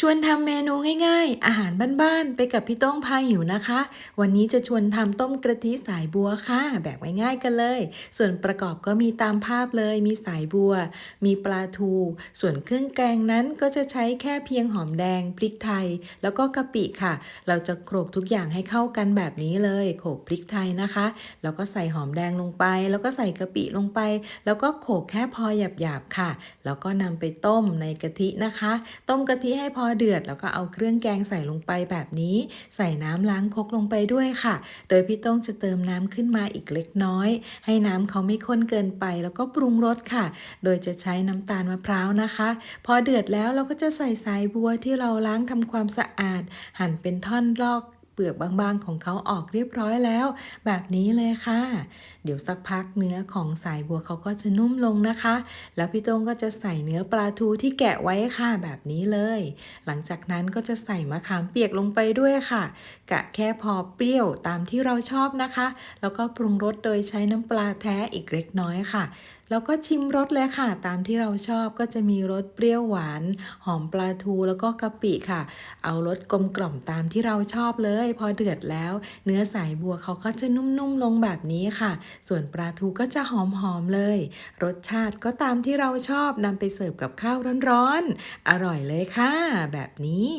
ชวนทำเมนูง่ายๆ อาหารบ้านๆ ไปกับพี่ต้งพาหิวนะคะ วันนี้จะชวนทำต้มกระทิสายบัวค่ะ แบบง่ายๆกันเลย ส่วนประกอบก็มีตามภาพเลย มีสายบัว มีปลาทู ส่วนเครื่องแกงนั้นก็จะใช้แค่เพียงหอมแดง พริกไทย แล้วก็กะปิค่ะ เราจะโขลกทุกอย่างให้เข้ากันแบบนี้เลยโขลกพริกไทยนะคะ แล้วก็ใส่หอมแดงลงไป แล้วก็ใส่กะปิลงไป แล้วก็โขลกแค่พอหยาบๆค่ะ แล้วก็นำไปต้มในกะทินะคะ ต้มกะทิให้พออเดือด แล้วก็เอาเครื่องแกงใส่ลงไปแบบนี้ ใส่น้ำล้างครกลงไปด้วยค่ะ โดยพี่ต้งจะเติมน้ำขึ้นมาอีกเล็กน้อย ให้น้ำเขาไม่ข้นเกินไป แล้วก็ปรุงรสค่ะ โดยจะใช้น้ำตาลมะพร้าวนะคะ พอเดือดแล้วเราก็จะใส่สายบัวที่เราล้างทำความสะอาด หั่นเป็นท่อนลอก เปลือกบางๆของเขาออกเรียบร้อยแล้ว แบบนี้เลยค่ะ เดี๋ยวสักพักเนื้อของสายบัวเขาก็จะนุ่มลงนะคะ แล้วพี่โต้งก็จะใส่เนื้อปลาทูที่แกะไว้ค่ะแบบนี้เลย หลังจากนั้นก็จะใส่มะขามเปียกลงไปด้วยค่ะ กะแค่พอเปรี้ยวตามที่เราชอบนะคะ แล้วก็ปรุงรสโดยใช้น้ำปลาแท้อีกเล็กน้อยค่ะแล้วก็ชิมรสเลยค่ะ ตามที่เราชอบก็จะมีรสเปรี้ยวหวาน หอมปลาทูแล้วก็กะปิค่ะ เอารสกลมกล่อมตามที่เราชอบเลยพอเดือดแล้ว เนื้อสายบัวเขาก็จะนุ่มๆลงแบบนี้ค่ะ ส่วนปลาทูก็จะหอมๆเลย รสชาติก็ตามที่เราชอบนำไปเสิร์ฟกับข้าวร้อนๆอร่อยเลยค่ะ แบบนี้